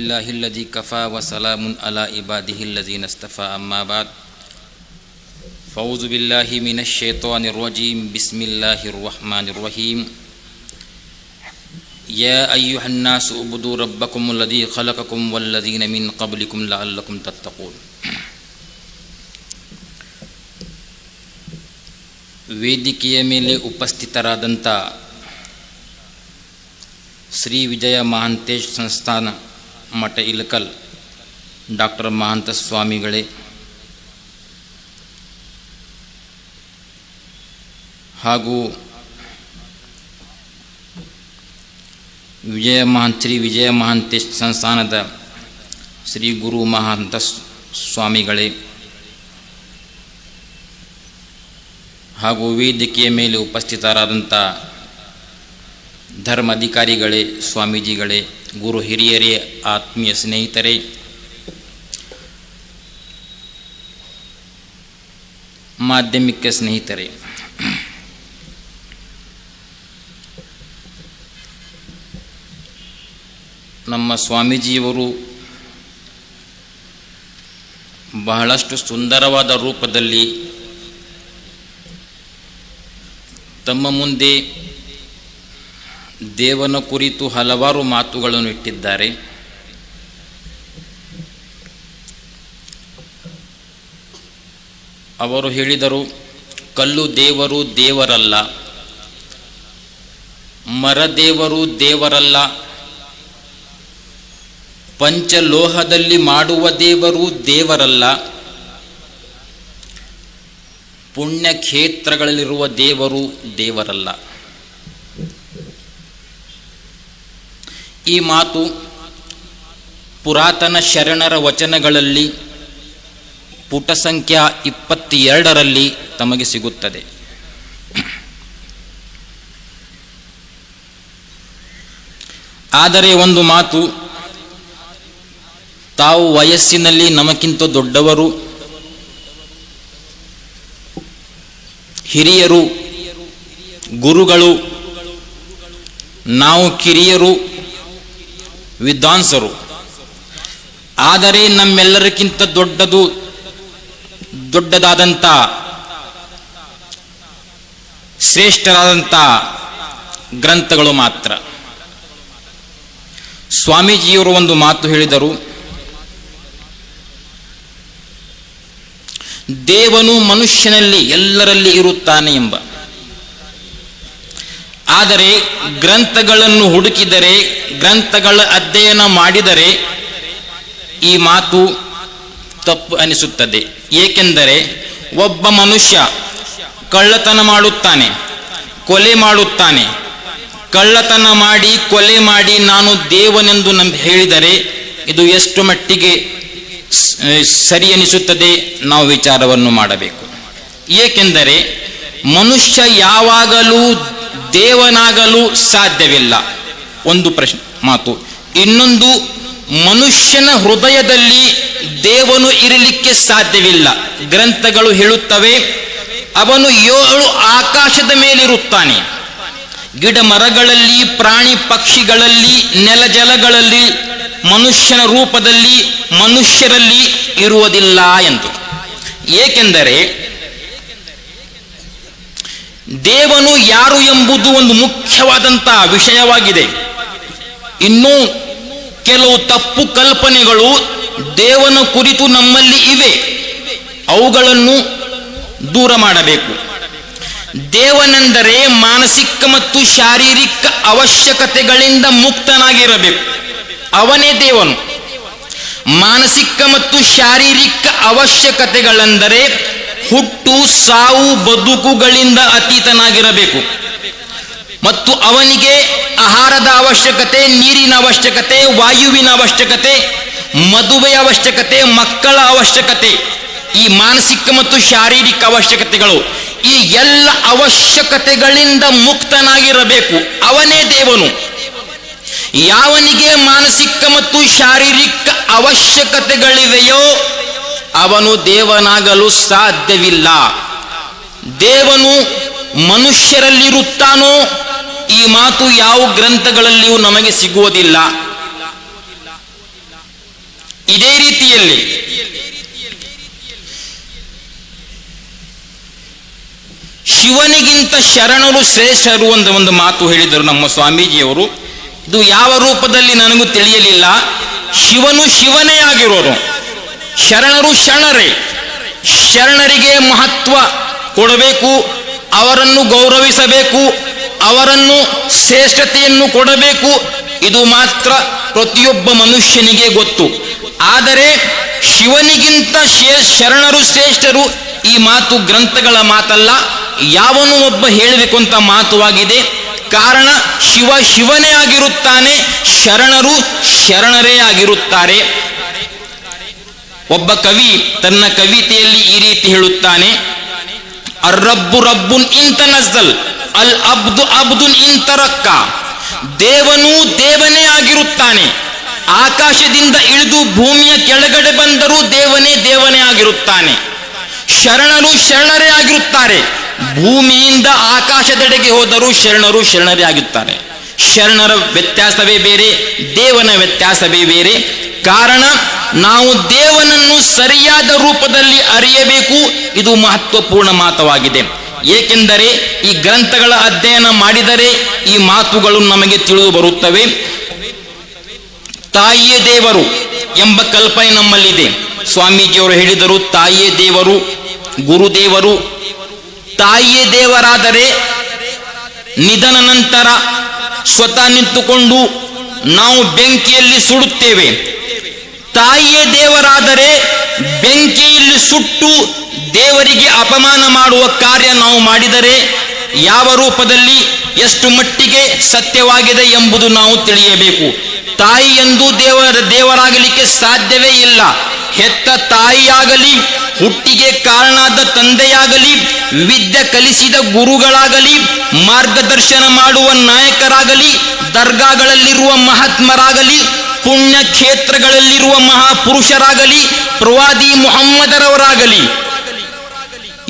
الله الذي كفى وسلام على عباده الذين اصطفى أما بعد فأعوذ بالله من الشيطان الرجيم بسم الله الرحمن الرحيم يا أيها الناس اعبدوا ربكم الذي خلقكم والذين من قبلكم لعلكم تتقون ವೇದಿಕೆಯ ಮೇಲೆ ಉಪಸ್ಥಿತರಾದಂಥ ಶ್ರೀ ವಿಜಯ ಮಹಾಂತೇಶ್ ಸಂಸ್ಥಾನ ಮಠ ಇಲಕಲ್. ಡಾಕ್ಟರ್ ಮಹಾಂತ ಸ್ವಾಮಿಗಳೇ ಹಾಗೂ ವಿಜಯ ಮಹಾಂತ್ ಶ್ರೀ ವಿಜಯ ಮಹಾಂತೇಶ್ ಸಂಸ್ಥಾನದ ಶ್ರೀ ಗುರು ಮಹಾಂತ ಸ್ವಾಮಿಗಳೇ ಹಾಗೂ ವೇದಿಕೆಯ ಮೇಲೆ ಉಪಸ್ಥಿತರಾದಂಥ ಧರ್ಮಾಧಿಕಾರಿಗಳೇ, ಸ್ವಾಮೀಜಿಗಳೇ, ಗುರು ಹಿರಿಯರೇ, ಆತ್ಮೀಯ ಸ್ನೇಹಿತರೇ. ಮಾಧ್ಯಮಿಕ ಸ್ನೇಹಿತರೇ. ನಮ್ಮ ಸ್ವಾಮೀಜಿಯವರು ಬಹಳಷ್ಟು ಸುಂದರವಾದ ರೂಪದಲ್ಲಿ ತಮ್ಮ ಮುಂದೆ ದೇವನ ಕುರಿತು ಹಲವಾರು ಮಾತುಗಳನ್ನು ಇಟ್ಟಿದ್ದಾರೆ. ಅವರು ಹೇಳಿದರು, ಕಲ್ಲು ದೇವರು ದೇವರಲ್ಲ ಮರದೇವರು ದೇವರಲ್ಲ, ಪಂಚಲೋಹದಲ್ಲಿ ಮಾಡುವ ದೇವರು ದೇವರಲ್ಲ, ಪುಣ್ಯಕ್ಷೇತ್ರಗಳಲ್ಲಿರುವ ದೇವರು ದೇವರಲ್ಲ. ಈ ಮಾತು ಪುರಾತನ ಶರಣರ ವಚನಗಳಲ್ಲಿ ಪುಟ ಸಂಖ್ಯಾ ಇಪ್ಪತ್ತೆರಡರಲ್ಲಿ ತಮಗೆ ಸಿಗುತ್ತದೆ. ಆದರೆ ಒಂದು ಮಾತು, ತಾವು ವಯಸ್ಸಿನಲ್ಲಿ ನಮಗಿಂತ ದೊಡ್ಡವರು, ಹಿರಿಯರು, ಗುರುಗಳು, ನಾವು ಕಿರಿಯರು ವಿದ್ವಾಂಸರು. ಆದರೆ ನಮ್ಮೆಲ್ಲರಿಗಿಂತ ದೊಡ್ಡದು ದೊಡ್ಡದಾದಂಥ ಶ್ರೇಷ್ಠರಾದಂಥ ಗ್ರಂಥಗಳು ಮಾತ್ರ. ಸ್ವಾಮೀಜಿಯವರು ಒಂದು ಮಾತು ಹೇಳಿದರು. ದೇವನು ಮನುಷ್ಯನಲ್ಲಿ ಎಲ್ಲರಲ್ಲಿ ಇರುತ್ತಾನೆ ಎಂಬ. ಆದರೆ ಗ್ರಂಥಗಳನ್ನು ಹುಡುಕಿದರೆ, ಗ್ರಂಥಗಳ ಅಧ್ಯಯನ ಮಾಡಿದರೆ ಈ ಮಾತು ತಪ್ಪು ಅನಿಸುತ್ತದೆ. ಏಕೆಂದರೆ ಒಬ್ಬ ಮನುಷ್ಯ ಕಳ್ಳತನ ಮಾಡುತ್ತಾನೆ, ಕೊಲೆ ಮಾಡುತ್ತಾನೆ. ಕಳ್ಳತನ ಮಾಡಿ, ಕೊಲೆ ಮಾಡಿ ನಾನು ದೇವನೆಂದು ನಂಬಿ ಹೇಳಿದರೆ ಇದು ಎಷ್ಟು ಮಟ್ಟಿಗೆ ಸರಿ ಅನಿಸುತ್ತದೆ ನಾವು ವಿಚಾರವನ್ನು ಮಾಡಬೇಕು. ಏಕೆಂದರೆ ಮನುಷ್ಯ ಯಾವಾಗಲೂ ದೇವನಾಗಲು ಸಾಧ್ಯವಿಲ್ಲ. ಒಂದು ಪ್ರಶ್ನೆ, ಮಾತು. ಇನ್ನೊಂದು, ಮನುಷ್ಯನ ಹೃದಯದಲ್ಲಿ ದೇವನು ಇರಲಿಕ್ಕೆ ಸಾಧ್ಯವಿಲ್ಲ. ಗ್ರಂಥಗಳು ಹೇಳುತ್ತವೆ, ಅವನು ಏಳು ಆಕಾಶದ ಮೇಲಿರುತ್ತಾನೆ. ಗಿಡ ಮರಗಳಲ್ಲಿ, ಪ್ರಾಣಿ ಪಕ್ಷಿಗಳಲ್ಲಿ, ನೆಲ ಜಲಗಳಲ್ಲಿ, ಮನುಷ್ಯನ ರೂಪದಲ್ಲಿ, ಮನುಷ್ಯರಲ್ಲಿ ಇರುವುದಿಲ್ಲ ಎಂದು. ಏಕೆಂದರೆ ದೇವನು ಯಾರು ಎಂಬುದು ಒಂದು ಮುಖ್ಯವಾದಂತ ವಿಷಯವಾಗಿದೆ. ಇನ್ನೂ ಕೆಲವು ತಪ್ಪು ಕಲ್ಪನೆಗಳು ದೇವನ ಕುರಿತು ನಮ್ಮಲ್ಲಿ ಇವೆ. ಅವುಗಳನ್ನು ದೂರ ಮಾಡಬೇಕು. ದೇವನೆಂದರೆ ಮಾನಸಿಕ ಮತ್ತು ಶಾರೀರಿಕ ಅವಶ್ಯಕತೆಗಳಿಂದ ಮುಕ್ತನಾಗಿರಬೇಕು. ಅವನೇ ದೇವನು. ಮಾನಸಿಕ ಮತ್ತು ಶಾರೀರಿಕ ಅವಶ್ಯಕತೆಗಳೆಂದರೆ ಹುಟ್ಟು ಸಾವು ಬದುಕುಗಳಿಂದ ಅತೀತನಾಗಿರಬೇಕು. ಮತ್ತು ಅವನಿಗೆ ಆಹಾರದ ಅವಶ್ಯಕತೆ, ನೀರಿನ ಅವಶ್ಯಕತೆ, ವಾಯುವಿನ ಅವಶ್ಯಕತೆ, ಮದುವೆಯ ಅವಶ್ಯಕತೆ, ಮಕ್ಕಳ ಅವಶ್ಯಕತೆ, ಈ ಮಾನಸಿಕ ಮತ್ತು ಶಾರೀರಿಕ ಅವಶ್ಯಕತೆಗಳು ಈ ಎಲ್ಲ ಅವಶ್ಯಕತೆಗಳಿಂದ ಮುಕ್ತನಾಗಿರಬೇಕು. ಅವನೇ ದೇವನು. ಯಾವನಿಗೆ ಮಾನಸಿಕ ಮತ್ತು ಶಾರೀರಿಕ ಅವಶ್ಯಕತೆಗಳಿವೆಯೋ ಅವನು ದೇವನಾಗಲು ಸಾಧ್ಯವಿಲ್ಲ. ದೇವನು ಮನುಷ್ಯರಲ್ಲಿರುತ್ತಾನೋ ಈ ಮಾತು ಯಾವ ಗ್ರಂಥಗಳಲ್ಲಿಯೂ ನಮಗೆ ಸಿಗುವುದಿಲ್ಲ. ಇದೇ ರೀತಿಯಲ್ಲಿ ಶಿವನಿಗಿಂತ ಶರಣರು ಶ್ರೇಷ್ಠರು ಅಂತ ಒಂದು ಮಾತು ಹೇಳಿದರು ನಮ್ಮ ಸ್ವಾಮೀಜಿಯವರು. ಇದು ಯಾವ ರೂಪದಲ್ಲಿ ನನಗೂ ತಿಳಿಯಲಿಲ್ಲ. ಶಿವನು ಶಿವನೇ ಆಗಿರೋರು ಶರಣರು ಶರಣರೇ, ಶರಣರಿಗೆ ಮಹತ್ವ ಕೊಡಬೇಕು, ಅವರನ್ನು ಗೌರವಿಸಬೇಕು, ಅವರನ್ನು ಶ್ರೇಷ್ಠತೆಯನ್ನು ಕೊಡಬೇಕು, ಇದು ಮಾತ್ರ ಪ್ರತಿಯೊಬ್ಬ ಮನುಷ್ಯನಿಗೆ ಗೊತ್ತು. ಆದರೆ ಶಿವನಿಗಿಂತ ಶರಣರು ಶ್ರೇಷ್ಠರು ಈ ಮಾತು ಗ್ರಂಥಗಳ ಮಾತಲ್ಲ, ಯಾವನು ಒಬ್ಬ ಹೇಳಬೇಕು ಅಂತ ಮಾತುವಾಗಿದೆ. ಕಾರಣ ಶಿವ ಶಿವನೇ ಆಗಿರುತ್ತಾನೆ, ಶರಣರು ಶರಣರೇ ಆಗಿರುತ್ತಾರೆ. ಒಬ್ಬ ಕವಿ ತನ್ನ ಕವಿತೆಯಲ್ಲಿ ಈ ರೀತಿ ಹೇಳುತ್ತಾನೆ, ಅರ್ರಬ್ಬು ರಬ್ಬುನ್ ಇಂತ ನಜ್ಜಲ್, ಅಲ್ ಅಬ್ದು ಅಬ್ದುನ್ ಇಂತರಕ್ಕ ದೇವನೂ ದೇವನೇ ಆಗಿರುತ್ತಾನೆ. ಆಕಾಶದಿಂದ ಇಳಿದು ಭೂಮಿಯ ಕೆಳಗಡೆ ಬಂದರೂ ದೇವನೇ ದೇವನೇ ಆಗಿರುತ್ತಾನೆ. ಶರಣರು ಶರಣರೇ ಆಗಿರುತ್ತಾರೆ. ಭೂಮಿಯಿಂದ ಆಕಾಶದೆಡೆಗೆ ಹೋದರೂ ಶರಣರು ಶರಣರೇ ಆಗುತ್ತಾರೆ ಶರಣರ ವ್ಯತ್ಯಾಸವೇ ಬೇರೆ, ದೇವನ ವ್ಯತ್ಯಾಸವೇ ಬೇರೆ. ಕಾರಣ ನಾವು ದೇವನನ್ನು ಸರಿಯಾದ ರೂಪದಲ್ಲಿ ಅರಿಯಬೇಕು, ಇದು ಮಹತ್ವಪೂರ್ಣ ಮಾತವಾಗಿದೆ. ಏಕೆಂದರೆ ಈ ಗ್ರಂಥಗಳ ಅಧ್ಯಯನ ಮಾಡಿದರೆ ಈ ಮಾತುಗಳು ನಮಗೆ ತಿಳಿದು ಬರುತ್ತವೆ ತಾಯಿಯೇ ದೇವರು ಎಂಬ ಕಲ್ಪನೆ ನಮ್ಮಲ್ಲಿದೆ. ಸ್ವಾಮೀಜಿಯವರು ಹೇಳಿದರು, ತಾಯಿಯೇ ದೇವರು, ಗುರುದೇವರು. ತಾಯಿಯೇ ದೇವರಾದರೆ ನಿಧನ ನಂತರ ಸ್ವತಃ ನಿಂತುಕೊಂಡು ನಾವು ಬೆಂಕಿಯಲ್ಲಿ ಸುಡುತ್ತೇವೆ. ತಾಯಿಯೇ ದೇವರಾದರೆ ಬೆಂಕಿಯಲ್ಲಿ ಸುಟ್ಟು ದೇವರಿಗೆ ಅಪಮಾನ ಮಾಡುವ ಕಾರ್ಯ ನಾವು ಮಾಡಿದರೆ ಯಾವ ರೂಪದಲ್ಲಿ, ಎಷ್ಟು ಮಟ್ಟಿಗೆ ಸತ್ಯವಾಗಿದೆ ಎಂಬುದು ನಾವು ತಿಳಿಯಬೇಕು. ತಾಯಿ ಎಂದು ದೇವರ ದೇವರಾಗಲಿಕ್ಕೆ ಸಾಧ್ಯವೇ ಇಲ್ಲ. ಹೆತ್ತ ತಾಯಿಯಾಗಲಿ, ಹುಟ್ಟಿಗೆ ಕಾರಣಾದ ತಂದೆಯಾಗಲಿ, ವಿದ್ಯೆ ಕಲಿಸಿದ ಗುರುಗಳಾಗಲಿ, ಮಾರ್ಗದರ್ಶನ ಮಾಡುವ ನಾಯಕರಾಗಲಿ, ದರ್ಗಾಗಳಲ್ಲಿರುವ ಮಹಾತ್ಮರಾಗಲಿ ಪುಣ್ಯ ಕ್ಷೇತ್ರಗಳಲ್ಲಿರುವ ಮಹಾಪುರುಷರಾಗಲಿ, ಪ್ರವಾದಿ ಮುಹಮ್ಮದರವರಾಗಲಿ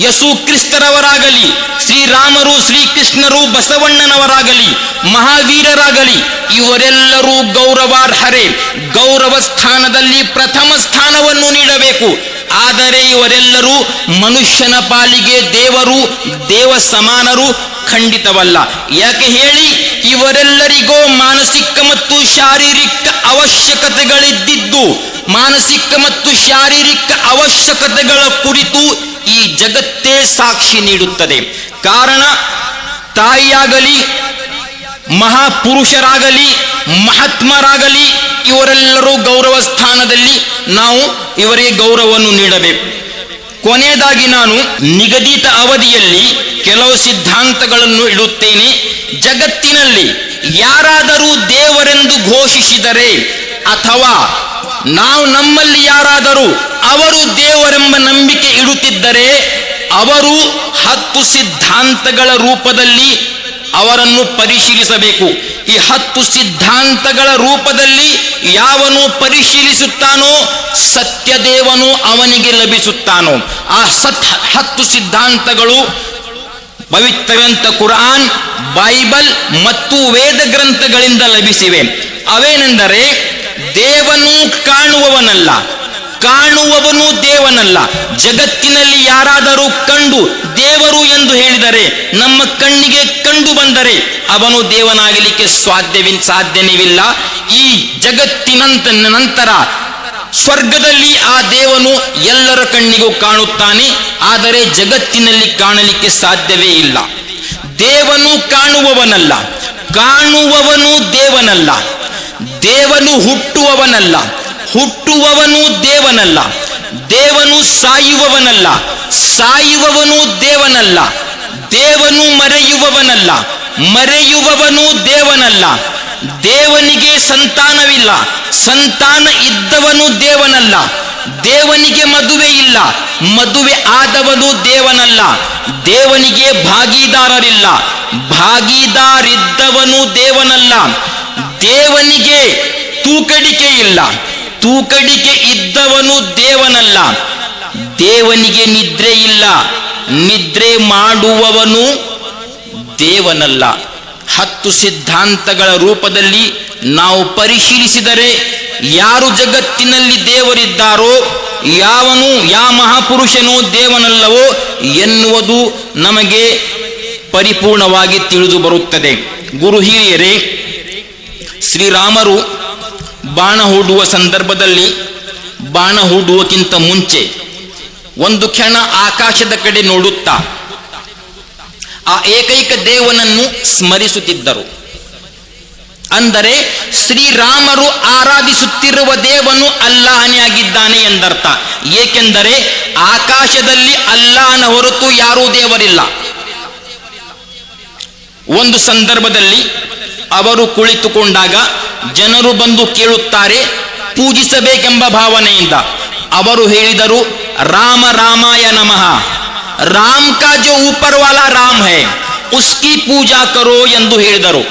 ಯಸು ಕ್ರಿಸ್ತರವರಾಗಲಿ, ಶ್ರೀರಾಮರು ಶ್ರೀಕೃಷ್ಣರು ಬಸವಣ್ಣನವರಾಗಲಿ, ಮಹಾವೀರರಾಗಲಿ, ಇವರೆಲ್ಲರೂ ಗೌರವಾರ್ಹರೇ, ಗೌರವ ಸ್ಥಾನದಲ್ಲಿ ಪ್ರಥಮ ಸ್ಥಾನವನ್ನು ನೀಡಬೇಕು. ಆದರೆ ಇವರೆಲ್ಲರೂ ಮನುಷ್ಯನ ಪಾಲಿಗೆ ದೇವರು, ದೇವ ಸಮಾನರು ಖಂಡಿತವಲ್ಲ. ಯಾಕೆ ಹೇಳಿ? ಇವರೆಲ್ಲರಿಗೂ ಮಾನಸಿಕ ಮತ್ತು ಶಾರೀರಿಕ ಅವಶ್ಯಕತೆಗಳಿದ್ದಿದ್ದು, ಮಾನಸಿಕ ಮತ್ತು ಶಾರೀರಿಕ ಅವಶ್ಯಕತೆಗಳ ಕುರಿತು ಈ ಜಗತ್ತೇ ಸಾಕ್ಷಿ ನೀಡುತ್ತದೆ. ಕಾರಣ, ತಾಯಿಯಾಗಲಿ, ಮಹಾಪುರುಷರಾಗಲಿ, ಮಹಾತ್ಮರಾಗಲಿ, ಇವರೆಲ್ಲರೂ ಗೌರವ ಸ್ಥಾನದಲ್ಲಿ ನಾವು ಇವರಿಗೆ ಗೌರವವನ್ನು ನೀಡಬೇಕು. ಕೊನೆಯದಾಗಿ ನಾನು ನಿಗದಿತ ಅವಧಿಯಲ್ಲಿ ಕೆಲವು ಸಿದ್ಧಾಂತಗಳನ್ನು ಇಡುತ್ತೇನೆ. ಜಗತ್ತಿನಲ್ಲಿ ಯಾರಾದರೂ ದೇವರೆಂದು ಘೋಷಿಸಿದರೆ ಅಥವಾ ನಾವು ನಮ್ಮಲ್ಲಿ ಯಾರಾದರೂ ಅವರು ದೇವರೆಂಬ ನಂಬಿಕೆ ಇಡುತ್ತಿದ್ದರೆ ಅವರು ಹತ್ತು ಸಿದ್ಧಾಂತಗಳ ರೂಪದಲ್ಲಿ ಅವರನ್ನು ಪರಿಶೀಲಿಸಬೇಕು. ಈ ಹತ್ತು ಸಿದ್ಧಾಂತಗಳ ರೂಪದಲ್ಲಿ ಯಾವನು ಪರಿಶೀಲಿಸುತ್ತಾನೋ ಸತ್ಯದೇವನು ಅವನಿಗೆ ಲಭಿಸುತ್ತಾನೋ. ಆ ಸತ್ ಹತ್ತು ಸಿದ್ಧಾಂತಗಳು ಪವಿತ್ರ ಗ್ರಂಥ ಕುರಾನ್, ಬೈಬಲ್ ಮತ್ತು ವೇದ ಗ್ರಂಥಗಳಿಂದ ಲಭಿಸಿವೆ. ಅವೇನೆಂದರೆ ದೇವನು ಕಾಣುವವನಲ್ಲ. ಕಾಣುವವನು ದೇವನಲ್ಲ. ಜಗತ್ತಿನಲ್ಲಿ ಯಾರಾದರೂ ಕಂಡು ದೇವರು ಎಂದು ಹೇಳಿದರೆ ನಮ್ಮ ಕಣ್ಣಿಗೆ ಕಂಡು ಬಂದರೆ ಅವನು ದೇವನಾಗಲಿಕ್ಕೆ ಸಾಧ್ಯವಿ ಸಾಧ್ಯನೇವಿಲ್ಲ. ಈ ಜಗತ್ತಿನಂತ, ನಂತರ ಸ್ವರ್ಗದಲ್ಲಿ ಆ ದೇವನು ಎಲ್ಲರ ಕಣ್ಣಿಗೂ ಕಾಣುತ್ತಾನೆ. ಆದರೆ ಜಗತ್ತಿನಲ್ಲಿ ಕಾಣಲಿಕ್ಕೆ ಸಾಧ್ಯವೇ ಇಲ್ಲ. ದೇವನು ಕಾಣುವವನಲ್ಲ. ಕಾಣುವವನು ದೇವನಲ್ಲ. ದೇವನು ಹುಟ್ಟುವವನಲ್ಲ. ಹುಟ್ಟುವವನು ದೇವನಲ್ಲ, ದೇವನು ಸಾಯುವವನಲ್ಲ, ಸಾಯುವವನು ದೇವನಲ್ಲ, ದೇವನು ಮರೆಯುವವನಲ್ಲ, ಮರೆಯುವವನು ದೇವನಲ್ಲ. ದೇವನಿಗೆ ಸಂತಾನವಿಲ್ಲ, ಸಂತಾನ ಇದ್ದವನು ದೇವನಲ್ಲ, ದೇವನಿಗೆ ಮದುವೆ ಇಲ್ಲ, ಮದುವೆ ಆದವನು ದೇವನಲ್ಲ, ದೇವನಿಗೆ ಭಾಗಿದಾರರಿಲ್ಲ, ಭಾಗಿದಾರಿದ್ದವನು ದೇವನಲ್ಲ, ದೇವನಿಗೆ ತೂಕಡಿಕೆ ಇಲ್ಲ ತೂಕಡಿಕೆ ಇದ್ದವನು ದೇವನಲ್ಲ. ದೇವನಿಗೆ ನಿದ್ರೆ ಇಲ್ಲ. ನಿದ್ರೆ ಮಾಡುವವನು ದೇವನಲ್ಲ. ಹತ್ತು ಸಿದ್ಧಾಂತಗಳ ರೂಪದಲ್ಲಿ ನಾವು ಪರಿಶೀಲಿಸಿದರೆ ಯಾರು ಜಗತ್ತಿನಲ್ಲಿ ದೇವರಿದ್ದಾರೋ, ಯಾವನು, ಯಾ ಮಹಾಪುರುಷನೋ ದೇವನಲ್ಲವೋ ಎನ್ನುವುದು ನಮಗೆ ಪರಿಪೂರ್ಣವಾಗಿ ತಿಳಿದು ಬರುತ್ತದೆ. ಗುರು ಹಿರಿಯರೇ, ಶ್ರೀರಾಮರು ಬಾಣ ಹೂಡುವ ಸಂದರ್ಭದಲ್ಲಿ, ಬಾಣ ಹೂಡುವಕ್ಕಿಂತ ಮುಂಚೆ ಒಂದು ಕ್ಷಣ ಆಕಾಶದ ಕಡೆ ನೋಡುತ್ತಾ, ಆ ಏಕೈಕ ದೇವನನ್ನು ಸ್ಮರಿಸುತ್ತಿದ್ದರು. ಅಂದರೆ, ಶ್ರೀರಾಮರು ಆರಾಧಿಸುತ್ತಿರುವ ದೇವನು ಅಲ್ಲಾಹನೇ ಆಗಿದ್ದಾನೆ ಎಂದರ್ಥ. ಏಕೆಂದರೆ, ಆಕಾಶದಲ್ಲಿ ಅಲ್ಲಾಹನ ಹೊರತು ಯಾರೂ ದೇವರಿಲ್ಲ. ಒಂದು ಸಂದರ್ಭದಲ್ಲಿ ಅವರು ಕುಳಿತುಕೊಂಡಾಗ ಜನರು ಬಂದು ಕೇಳುತ್ತಾರೆ, ಪೂಜಿಸಬೇಕೆಂಬ ಭಾವನೆಯಿಂದ. ಅವರು ಹೇಳಿದರು, ರಾಮ ರಾಮಾಯ ನಮಃ. ರಾಮ್ ಕಾ ಜೋ ಊಪರ್ ವಾಲಾ ರಾಮ್ ಹೇ. ಉಸ್ಕಿ ಪೂಜಾ ಕರೋ ಎಂದು ಹೇಳಿದರು.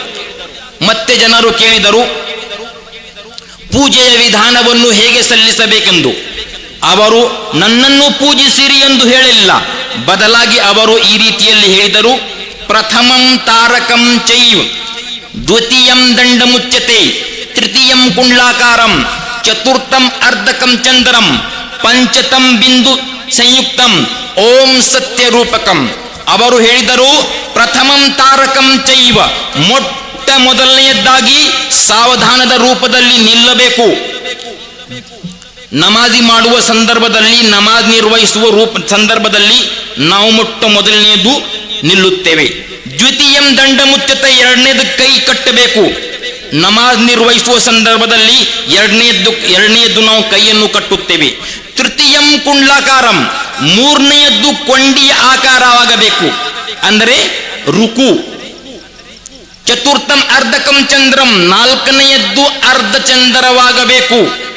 ಮತ್ತೆ ಜನರು ಕೇಳಿದರು, ಪೂಜೆಯ ವಿಧಾನವನ್ನು ಹೇಗೆ ಸಲ್ಲಿಸಬೇಕೆಂದು? ಅವರು, ನನ್ನನ್ನು ಪೂಜಿಸಿರಿ ಎಂದು ಹೇಳಿಲ್ಲ. ಬದಲಾಗಿ ಅವರು ಈ ರೀತಿಯಲ್ಲಿ ಹೇಳಿದರು, ಪ್ರಥಮಂ ತಾರಕಂ ಚೈವ್. ದ್ವಿತೀಯಂ ದಂಡ ಮುಚ್ಚತೆ ತೃತೀಯಂ ಕುಂಡ್ಲಾಕಾರಂ, ಚತುರ್ಥಂ ಅರ್ಧಕಂ ಚಂದ್ರಂ, ಪಂಚತಂ ಬಿಂದು ಸಂಯುಕ್ತಂ, ಓಂ ಸತ್ಯ ರೂಪಕಂ ಅವರು ಹೇಳಿದರು, ಪ್ರಥಮಂ ತಾರಕಂ ಚೈವ, ಮೊಟ್ಟ ಮೊದಲನೆಯದ್ದಾಗಿ ಸಾವಧಾನದ ರೂಪದಲ್ಲಿ ನಿಲ್ಲಬೇಕು. ನಮಾಜಿ ಮಾಡುವ ಸಂದರ್ಭದಲ್ಲಿ, ನಮಾಜ್ ನಿರ್ವಹಿಸುವ ರೂಪ, ಸಂದರ್ಭದಲ್ಲಿ ನಾವು ಮೊಟ್ಟ ಮೊದಲನೆಯದು ನಿಲ್ಲುತ್ತೇವೆ. ದ್ವಿತೀಯಂ ದಂಡ ಮುಚ್ಚತ ಎರಡನೇದು ಕೈ ಕಟ್ಟಬೇಕು. ನಮಾಜ್ ನಿರ್ವಹಿಸುವ ಸಂದರ್ಭದಲ್ಲಿ ಎರಡನೇದ್ದು ಎರಡನೆಯದ್ದು ನಾವು ಕೈಯನ್ನು ಕಟ್ಟುತ್ತೇವೆ. ತೃತೀಯಂ ಕುಂಡ್ಲಾಕಾರಂ. ಮೂರನೆಯದ್ದು ಕೊಂಡಿಯ ಆಕಾರವಾಗಬೇಕು. ಅಂದರೆ ರುಕು. ಚತುರ್ಥಂ ಅರ್ಧಕಂ ಚಂದ್ರಂ. ನಾಲ್ಕನೆಯದ್ದು ಅರ್ಧ ಚಂದ್ರವಾಗಬೇಕು.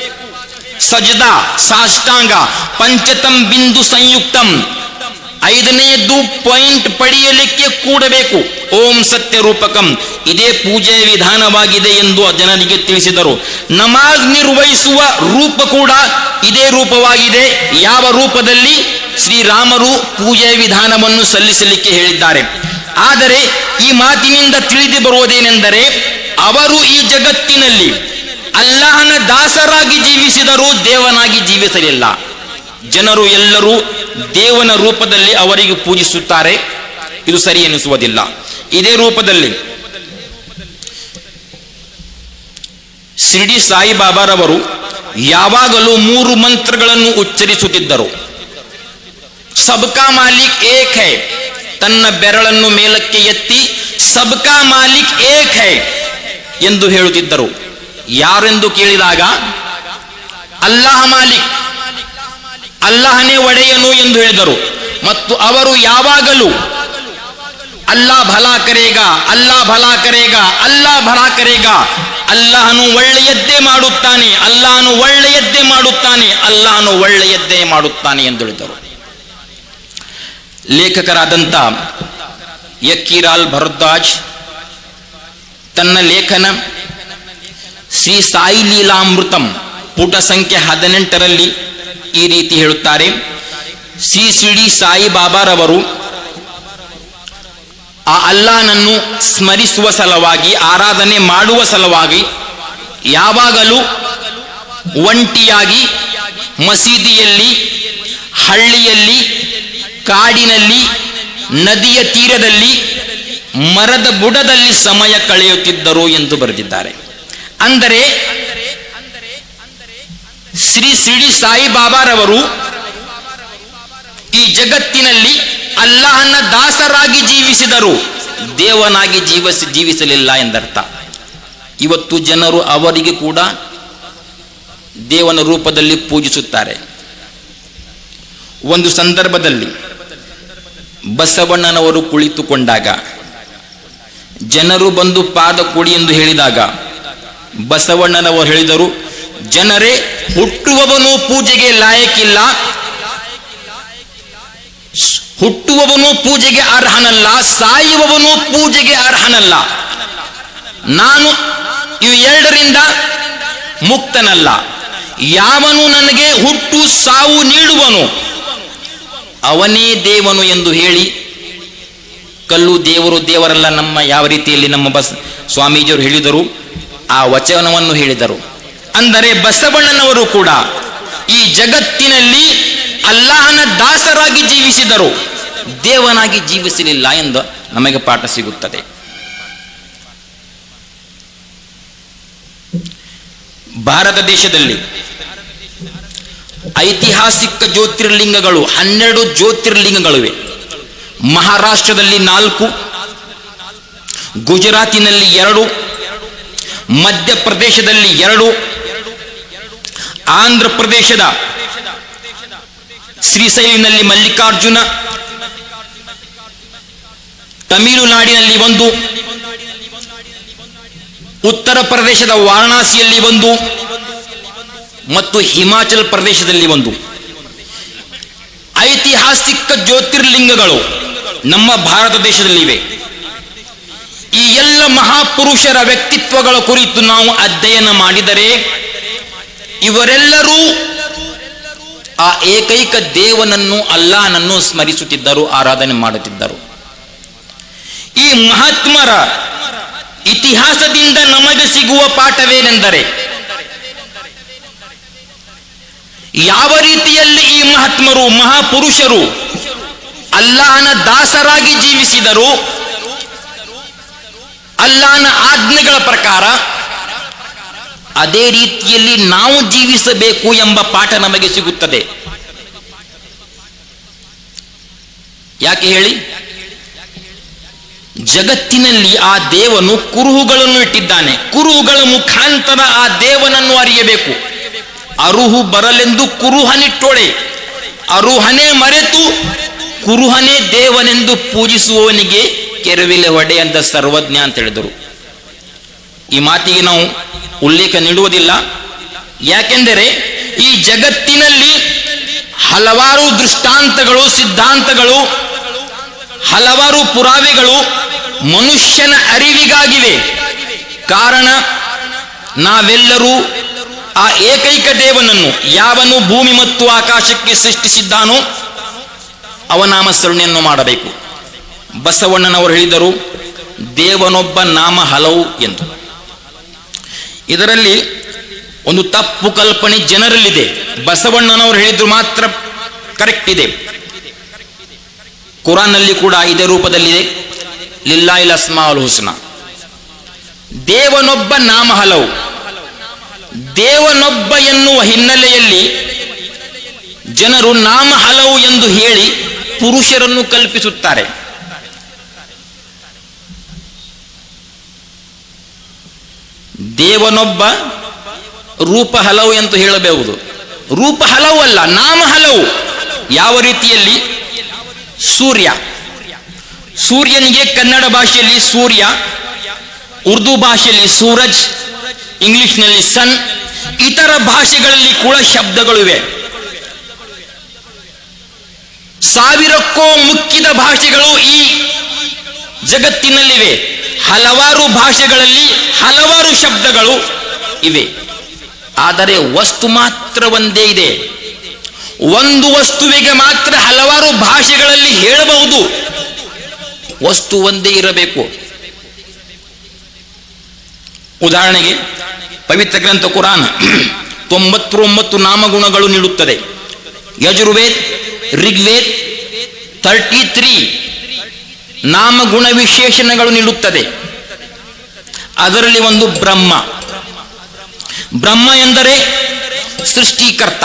ಸಜದ, ಸಾಷ್ಟಾಂಗ. ಪಂಚತಂ ಬಿಂದು ಸಂಯುಕ್ತಂ. ಐದನೆಯದ್ದು ಪಾಯಿಂಟ್ ಪಡೆಯಲಿಕ್ಕೆ ಕೂಡಬೇಕು. ಓಂ ಸತ್ಯ ರೂಪಕಂ. ಇದೇ ಪೂಜೆಯ ವಿಧಾನವಾಗಿದೆ ಎಂದು ಜನರಿಗೆ ತಿಳಿಸಿದರು. ನಮಾಜ್ ನಿರ್ವಹಿಸುವ ರೂಪ ಕೂಡ ಇದೇ ರೂಪವಾಗಿದೆ. ಯಾವ ರೂಪದಲ್ಲಿ? ಶ್ರೀರಾಮರು ಪೂಜೆಯ ವಿಧಾನವನ್ನು ಸಲ್ಲಿಸಲಿಕ್ಕೆ ಹೇಳಿದ್ದಾರೆ. ಆದರೆ ಈ ಮಾತಿನಿಂದ ತಿಳಿದು ಬರುವುದೇನೆಂದರೆ, ಅವರು ಈ ಜಗತ್ತಿನಲ್ಲಿ ಅಲ್ಲಾಹನ ದಾಸರಾಗಿ ಜೀವಿಸಿದರೂ ದೇವನಾಗಿ ಜೀವಿಸಲಿಲ್ಲ. ಜನರು ಎಲ್ಲರೂ ದೇವನ ರೂಪದಲ್ಲಿ ಅವರಿಗೆ ಪೂಜಿಸುತ್ತಾರೆ. ಇದು ಸರಿ ಎನಿಸುವುದಿಲ್ಲ ಇದೇ ರೂಪದಲ್ಲಿ ಶಿರ್ಡಿ ಸಾಯಿಬಾಬಾರವರು ಯಾವಾಗಲೂ ಮೂರು ಮಂತ್ರಗಳನ್ನು ಉಚ್ಚರಿಸುತ್ತಿದ್ದರು. ಸಬ್ಕಾ ಮಾಲಿಕ್ ಏಕ್ ಹೈ. ತನ್ನ ಬೆರಳನ್ನು ಮೇಲಕ್ಕೆ ಎತ್ತಿ ಸಬ್ಕಾ ಮಾಲಿಕ್ ಏಕ್ ಹೈ ಎಂದು ಹೇಳುತ್ತಿದ್ದರು. ಯಾರೆಂದು ಕೇಳಿದಾಗ? ಅಲ್ಲಾಹ ಮಾಲಿಕ್. ಅಲ್ಲಾಹನೇ ಒಡೆಯನು ಎಂದು ಹೇಳಿದರು. ಮತ್ತು ಅವರು ಯಾವಾಗಲೂ ಅಲ್ಲಾ ಭಲಾ ಕರೇಗ, ಅಲ್ಲಾ ಭಲಾ ಕರೇಗ, ಅಲ್ಲಾ ಭಲಾ ಕರೇಗ. ಅಲ್ಲಾಹನು ಒಳ್ಳೆಯದ್ದೇ ಮಾಡುತ್ತಾನೆ, ಅಲ್ಲಾಹನು ಒಳ್ಳೆಯದ್ದೇ ಮಾಡುತ್ತಾನೆ, ಅಲ್ಲಾಹನು ಒಳ್ಳೆಯದ್ದೇ ಮಾಡುತ್ತಾನೆ ಎಂದು ಹೇಳಿದರು. ಲೇಖಕರಾದಂಥ ಯಕ್ಕೀರಾಲ್ ಭರದ್ವಾಜ್ ತನ್ನ ಲೇಖನ ಶ್ರೀ ಸಾಯಿ ಲೀಲಾಮೃತಂ ಪುಟ ಸಂಖ್ಯೆ ಹದಿನೆಂಟರಲ್ಲಿ ಈ ರೀತಿ ಹೇಳುತ್ತಾರೆ. ಸಿ ಸಿಡಿ ಸಾಯಿ ಬಾಬಾರವರು ಆ ಅಲ್ಲಾನನ್ನು ಸ್ಮರಿಸುವ ಸಲುವಾಗಿ, ಆರಾಧನೆ ಮಾಡುವ ಸಲುವಾಗಿ ಯಾವಾಗಲೂ ಒಂಟಿಯಾಗಿ ಮಸೀದಿಯಲ್ಲಿ, ಹಳ್ಳಿಯಲ್ಲಿ, ಕಾಡಿನಲ್ಲಿ, ನದಿಯ ತೀರದಲ್ಲಿ, ಮರದ ಬುಡದಲ್ಲಿ ಸಮಯ ಕಳೆಯುತ್ತಿದ್ದರು ಎಂದು ಬರೆದಿದ್ದಾರೆ. ಅಂದರೆ ಶ್ರೀ ಶಿಡಿ ಸಾಯಿಬಾಬಾರವರು ಈ ಜಗತ್ತಿನಲ್ಲಿ ಅಲ್ಲಾಹನ ದಾಸರಾಗಿ ಜೀವಿಸಿದರು. ದೇವನಾಗಿ ಜೀವಿಸಿ ಜೀವಿಸಲಿಲ್ಲ ಎಂದರ್ಥ. ಇವತ್ತು ಜನರು ಅವರಿಗೆ ಕೂಡ ದೇವನ ರೂಪದಲ್ಲಿ ಪೂಜಿಸುತ್ತಾರೆ. ಒಂದು ಸಂದರ್ಭದಲ್ಲಿ ಬಸವಣ್ಣನವರು ಕುಳಿತುಕೊಂಡಾಗ ಜನರು ಬಂದು ಪಾದ ಕೊಡಿ ಎಂದು ಹೇಳಿದಾಗ ಬಸವಣ್ಣನವರು ಹೇಳಿದರು ಜನರೇ, ಹುಟ್ಟುವವನು ಪೂಜೆಗೆ ಲಾಯಕ್ಕಿಲ್ಲ ಹುಟ್ಟುವವನು ಪೂಜೆಗೆ ಅರ್ಹನಲ್ಲ, ಸಾಯುವವನು ಪೂಜೆಗೆ ಅರ್ಹನಲ್ಲ. ನಾನು ಇವು ಎರಡರಿಂದ ಮುಕ್ತನಲ್ಲ. ಯಾವನು ನನಗೆ ಹುಟ್ಟು ಸಾವು ನೀಡುವನು? ಅವನೇ ದೇವನು ಎಂದು ಹೇಳಿ, ಕಲ್ಲು ದೇವರು ದೇವರಲ್ಲ ನಮ್ಮ ಯಾವ ರೀತಿಯಲ್ಲಿ ನಮ್ಮ ಬಸ್ ಸ್ವಾಮೀಜಿಯವರು ಹೇಳಿದರು, ಆ ವಚನವನ್ನು ಹೇಳಿದರು. ಅಂದರೆ ಬಸವಣ್ಣನವರು ಕೂಡ ಈ ಜಗತ್ತಿನಲ್ಲಿ ಅಲ್ಲಾಹನ ದಾಸರಾಗಿ ಜೀವಿಸಿದರು. ದೇವನಾಗಿ ಜೀವಿಸಲಿಲ್ಲ ಎಂದು ನಮಗೆ ಪಾಠ ಸಿಗುತ್ತದೆ. ಭಾರತ ದೇಶದಲ್ಲಿ ಐತಿಹಾಸಿಕ ಜ್ಯೋತಿರ್ಲಿಂಗಗಳು, ಹನ್ನೆರಡು ಜ್ಯೋತಿರ್ಲಿಂಗಗಳಿವೆ. ಮಹಾರಾಷ್ಟ್ರದಲ್ಲಿ ನಾಲ್ಕು, ಗುಜರಾತಿನಲ್ಲಿ ಎರಡು, ಮಧ್ಯಪ್ರದೇಶದಲ್ಲಿ ಎರಡು ಆಂಧ್ರ ಪ್ರದೇಶದ ಶ್ರೀಶೈಲಿನಲ್ಲಿ ಮಲ್ಲಿಕಾರ್ಜುನ, ತಮಿಳುನಾಡಿನಲ್ಲಿ ಒಂದು, ಉತ್ತರ ಪ್ರದೇಶದ ವಾರಣಾಸಿಯಲ್ಲಿ ಒಂದು ಮತ್ತು ಹಿಮಾಚಲ ಪ್ರದೇಶದಲ್ಲಿ ಒಂದು. ಐತಿಹಾಸಿಕ ಜ್ಯೋತಿರ್ಲಿಂಗಗಳು ನಮ್ಮ ಭಾರತ ದೇಶದಲ್ಲಿವೆ. ಈ ಎಲ್ಲ ಮಹಾಪುರುಷರ ವ್ಯಕ್ತಿತ್ವಗಳ ಕುರಿತು ನಾವು ಅಧ್ಯಯನ ಮಾಡಿದರೆ ಇವರೆಲ್ಲರೂ ಆ ಏಕೈಕ ದೇವನನ್ನು ಅಲ್ಲಾನನ್ನು ಸ್ಮರಿಸುತ್ತಿದ್ದರು, ಆರಾಧನೆ ಮಾಡುತ್ತಿದ್ದರು. ಈ ಮಹಾತ್ಮರ ಇತಿಹಾಸದಿಂದ ನಮಗೆ ಸಿಗುವ ಪಾಠವೇನೆಂದರೆ, ಯಾವ ರೀತಿಯಲ್ಲಿ ಈ ಮಹಾತ್ಮರು, ಮಹಾಪುರುಷರು ಅಲ್ಲಾಹನ ದಾಸರಾಗಿ ಜೀವಿಸಿದರು, ಅಲ್ಲಾಹನ ಆಜ್ಞೆಗಳ ಪ್ರಕಾರ ಅದೇ ರೀತಿಯಲ್ಲಿ ನಾವು ಜೀವಿಸಬೇಕು ಎಂಬ ಪಾಠ ನಮಗೆ ಸಿಗುತ್ತದೆ. ಯಾಕೆ ಹೇಳಿ? ಜಗತ್ತಿನಲ್ಲಿ ಆ ದೇವನು ಕುರುಹುಗಳನ್ನು ಇಟ್ಟಿದ್ದಾನೆ. ಕುರುಹುಗಳ ಮುಖಾಂತರ ಆ ದೇವನನ್ನು ಅರಿಯಬೇಕು. ಅರುಹು ಬರಲೆಂದು ಕುರುಹನಿಟ್ಟೋಳೆ. ಅರುಹನೇ ಮರೆತು ಕುರುಹನೇ ದೇವನೆಂದು ಪೂಜಿಸುವವನಿಗೆ ಕೆರವಿಲೆ ಹೊಡೆ ಅಂತ ಸರ್ವಜ್ಞ ಅಂತ ಹೇಳಿದರು. ಈ ಮಾತಿಗೆ ನಾವು ಉಲ್ಲೇಖ ನೀಡುವುದಿಲ್ಲ. ಯಾಕೆಂದರೆ ಈ ಜಗತ್ತಿನಲ್ಲಿ ಹಲವಾರು ದೃಷ್ಟಾಂತಗಳು, ಸಿದ್ಧಾಂತಗಳು, ಹಲವಾರು ಪುರಾವೆಗಳು ಮನುಷ್ಯನ ಅರಿವಿಗಾಗಿವೆ. ಕಾರಣ, ನಾವೆಲ್ಲರೂ ಆ ಏಕೈಕ ದೇವನನ್ನು, ಯಾವನು ಭೂಮಿ ಮತ್ತು ಆಕಾಶಕ್ಕೆ ಸೃಷ್ಟಿಸಿದ್ದಾನೋ, ಅವನಾಮಸ್ಮರಣೆಯನ್ನು ಮಾಡಬೇಕು. ಬಸವಣ್ಣನವರು ಹೇಳಿದರು, ದೇವನೊಬ್ಬ ನಾಮ ಹಲವು ಎಂದು. ಇದರಲ್ಲಿ ಒಂದು ತಪ್ಪು ಕಲ್ಪನೆ ಜನರಲ್ಲಿದೆ. ಬಸವಣ್ಣನವರು ಹೇಳಿದ್ರು ಮಾತ್ರ ಕರೆಕ್ಟ್ ಇದೆ. ಕುರಾನ್ನಲ್ಲಿ ಕೂಡ ಇದೇ ರೂಪದಲ್ಲಿದೆ. ಲಿಲ್ಲಾಯಿಲ್ ಅಸ್ಮಾಲ್ ಹುಸ್ನ. ದೇವನೊಬ್ಬ ನಾಮ ಹಲವು ದೇವನೊಬ್ಬ ಎನ್ನುವ ಹಿನ್ನೆಲೆಯಲ್ಲಿ ಜನರು ನಾಮ ಹಲವು ಎಂದು ಹೇಳಿ ಪುರುಷರನ್ನು ಕಲ್ಪಿಸುತ್ತಾರೆ. ದೇವನೊಬ್ಬ ರೂಪ ಹಲವು ಎಂದು ಹೇಳಬಹುದು. ರೂಪ ಹಲವು ಅಲ್ಲ, ನಾಮ ಹಲವು. ಯಾವ ರೀತಿಯಲ್ಲಿ? ಸೂರ್ಯ. ಸೂರ್ಯನಿಗೆ ಕನ್ನಡ ಭಾಷೆಯಲ್ಲಿ ಸೂರ್ಯ, ಉರ್ದು ಭಾಷೆಯಲ್ಲಿ ಸೂರಜ್, ಇಂಗ್ಲಿಷ್ನಲ್ಲಿ ಸನ್, ಇತರ ಭಾಷೆಗಳಲ್ಲಿ ಕೂಡ ಶಬ್ದಗಳಿವೆ. ಸಾವಿರಕ್ಕೂ ಮುಕ್ಕಿದ ಭಾಷೆಗಳು ಈ ಜಗತ್ತಿನಲ್ಲಿವೆ. ಹಲವಾರು ಭಾಷೆಗಳಲ್ಲಿ ಹಲವಾರು ಶಬ್ದಗಳು ಇವೆ. ಆದರೆ ವಸ್ತು ಮಾತ್ರ ಒಂದೇ ಇದೆ. ಒಂದು ವಸ್ತುವಿಗೆ ಮಾತ್ರ ಹಲವಾರು ಭಾಷೆಗಳಲ್ಲಿ ಹೇಳಬಹುದು. ವಸ್ತು ಒಂದೇ ಇರಬೇಕು. ಉದಾಹರಣೆಗೆ ಪವಿತ್ರ ಗ್ರಂಥ ಕುರಾನ್ ತೊಂಬತ್ತೊಂಬತ್ತು ನಾಮಗುಣಗಳು ನೀಡುತ್ತದೆ. ಯಜುರ್ವೇದ್ ರಿಗ್ವೇದ್ ಥರ್ಟಿ ತ್ರೀ ನಾಮಗುಣ ವಿಶೇಷಣಗಳು ನೀಡುತ್ತದೆ. ಅದರಲ್ಲಿ ಒಂದು ಬ್ರಹ್ಮ. ಬ್ರಹ್ಮ ಎಂದರೆ ಸೃಷ್ಟಿಕರ್ತ.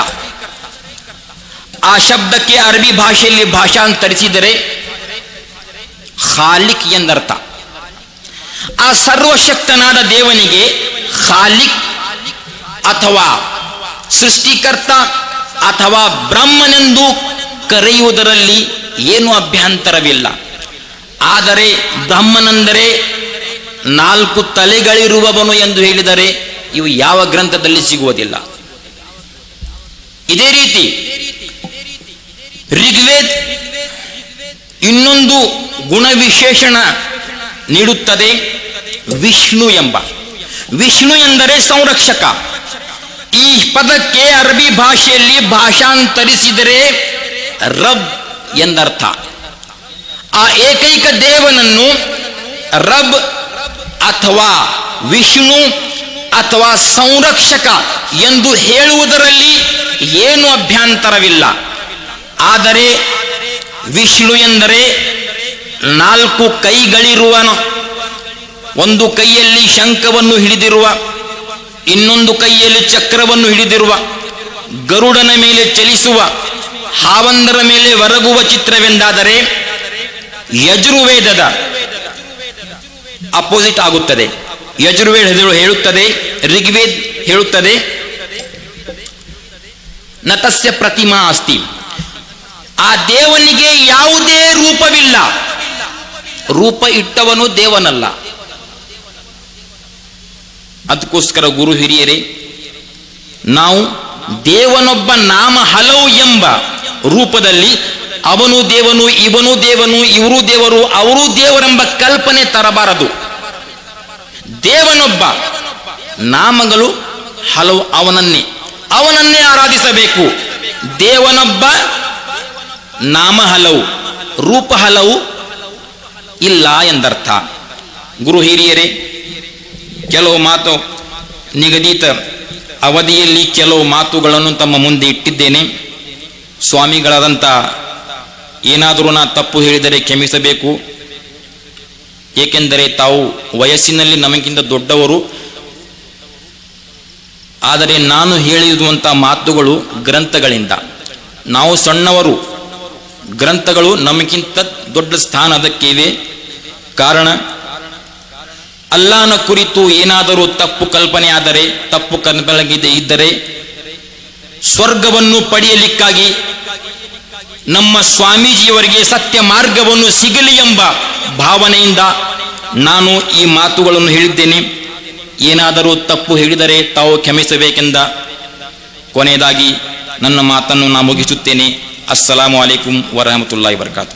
ಆ ಶಬ್ದಕ್ಕೆ ಅರಬಿ ಭಾಷೆಯಲ್ಲಿ ಭಾಷಾಂತರಿಸಿದರೆ ಖಾಲಿಕ್ ಎಂದರ್ಥ. ಆ ಸರ್ವಶಕ್ತನಾದ ದೇವನಿಗೆ ಖಾಲಿಕ್ ಅಥವಾ ಸೃಷ್ಟಿಕರ್ತ ಅಥವಾ ಬ್ರಹ್ಮನೆಂದು ಕರೆಯುವುದರಲ್ಲಿ ಏನು ಅಭ್ಯಂತರವಿಲ್ಲ. ಆದರೆ ಬ್ರಹ್ಮನೆಂದರೆ ನಾಲ್ಕು ತಲೆಗಳಿರುವವನು ಎಂದು ಹೇಳಿದರೆ ಇವು ಯಾವ ಗ್ರಂಥದಲ್ಲಿ ಸಿಗುವುದಿಲ್ಲ. ಇದೇ ರೀತಿ ಋಗ್ವೇದ್ ಇನ್ನೊಂದು ಗುಣವಿಶೇಷಣ ನೀಡುತ್ತದೆ ವಿಷ್ಣು ಎಂಬ. ವಿಷ್ಣು ಎಂದರೆ ಸಂರಕ್ಷಕ. ಈ ಪದಕ್ಕೆ ಅರಬಿ ಭಾಷೆಯಲ್ಲಿ ಭಾಷಾಂತರಿಸಿದರೆ ರಬ್ ಎಂದರ್ಥ. ಆ ಏಕೈಕ ದೇವನನ್ನು ರಬ್ ಅಥವಾ ವಿಷ್ಣು ಅಥವಾ ಸಂರಕ್ಷಕ ಎಂದು ಹೇಳುವುದರಲ್ಲಿ ಏನು ಅಭ್ಯಂತರವಿಲ್ಲ. ಆದರೆ ವಿಷ್ಣು ಎಂದರೆ ನಾಲ್ಕು ಕೈಗಳಿರುವನು ಒಂದು ಕೈಯಲ್ಲಿ ಶಂಖವನ್ನು ಹಿಡಿದಿರುವ, ಇನ್ನೊಂದು ಕೈಯಲ್ಲಿ ಚಕ್ರವನ್ನು ಹಿಡಿದಿರುವ, ಗರುಡನ ಮೇಲೆ ಚಲಿಸುವ, ಹಾವಂದರ ಮೇಲೆ ಒರಗುವ ಚಿತ್ರವೆಂದಾದರೆ ಯಜುರ್ವೇದದ ಅಪೋಸಿಟ್ ಆಗುತ್ತದೆ. ಯಜುರ್ವೇದ ಹೇಳುತ್ತದೆ, ಋಗ್ವೇದ್ ಹೇಳುತ್ತದೆ. ನತಸ್ಯ ಪ್ರತಿಮಾ ಅಸ್ತಿ. ಆ ದೇವನಿಗೆ ಯಾವುದೇ ರೂಪವಿಲ್ಲ. ರೂಪ ಇಟ್ಟವನು ದೇವನಲ್ಲ. ಅದಕ್ಕೋಸ್ಕರ ಗುರು ಹಿರಿಯರೇ, ನಾವು ದೇವನೊಬ್ಬ ನಾಮ ಹಲವು ಎಂಬ ರೂಪದಲ್ಲಿ ಅವನು ದೇವನು, ಇವನು ದೇವನು, ಇವರು ದೇವರು, ಅವರು ದೇವರೆಂಬ ಕಲ್ಪನೆ ತರಬಾರದು. ದೇವನೊಬ್ಬ ನಾಮಗಳು ಹಲವು ಅವನನ್ನೇ ಅವನನ್ನೇ ಆರಾಧಿಸಬೇಕು. ದೇವನೊಬ್ಬ, ನಾಮ ಹಲವು, ರೂಪ ಹಲವು, ಇಲ್ಲ ಎಂದರ್ಥ. ಗುರು ಹಿರಿಯರೇ, ಕೆಲವು ಮಾತು ನಿಗದಿತ ಅವಧಿಯಲ್ಲಿ ಕೆಲವು ಮಾತುಗಳನ್ನು ತಮ್ಮ ಮುಂದೆ ಇಟ್ಟಿದ್ದೇನೆ. ಸ್ವಾಮಿಗಳಾದಂಥ ಏನಾದರೂ ನಾ ತಪ್ಪು ಹೇಳಿದರೆ ಕ್ಷಮಿಸಬೇಕು. ಏಕೆಂದರೆ ತಾವು ವಯಸ್ಸಿನಲ್ಲಿ ನಮಗಿಂತ ದೊಡ್ಡವರು. ಆದರೆ ನಾನು ಹೇಳಿರುವಂಥ ಮಾತುಗಳು ಗ್ರಂಥಗಳಿಂದ. ನಾವು ಸಣ್ಣವರು. ಗ್ರಂಥಗಳು ನಮಗಿಂತ ದೊಡ್ಡ ಸ್ಥಾನ ಅದಕ್ಕೆ ಇವೆ. ಕಾರಣ, ಅಲ್ಲಾನ ಕುರಿತು ಏನಾದರೂ ತಪ್ಪು ಕಲ್ಪನೆ ಆದರೆ, ತಪ್ಪು ಕಲ್ಪನೆ ಇದ್ದರೆ, ಸ್ವರ್ಗವನ್ನು ಪಡೆಯಲಿಕ್ಕಾಗಿ ನಮ್ಮ ಸ್ವಾಮೀಜಿಯವರಿಗೆ ಸತ್ಯ ಮಾರ್ಗವನ್ನು ಸಿಗಲಿ ಎಂಬ ಭಾವನೆಯಿಂದ ನಾನು ಈ ಮಾತುಗಳನ್ನು ಹೇಳಿದ್ದೇನೆ. ಏನಾದರೂ ತಪ್ಪು ಹೇಳಿದರೆ ತಾವು ಕ್ಷಮಿಸಬೇಕೆಂದ ಕೊನೆಯದಾಗಿ ನನ್ನ ಮಾತನ್ನು ನಾನು ಮುಗಿಸುತ್ತೇನೆ. ಅಸ್ಸಲಾಮು ಅಲೈಕುಂ ವರಹಮತುಲ್ಲಾಹಿ ವರ್ಕಾತು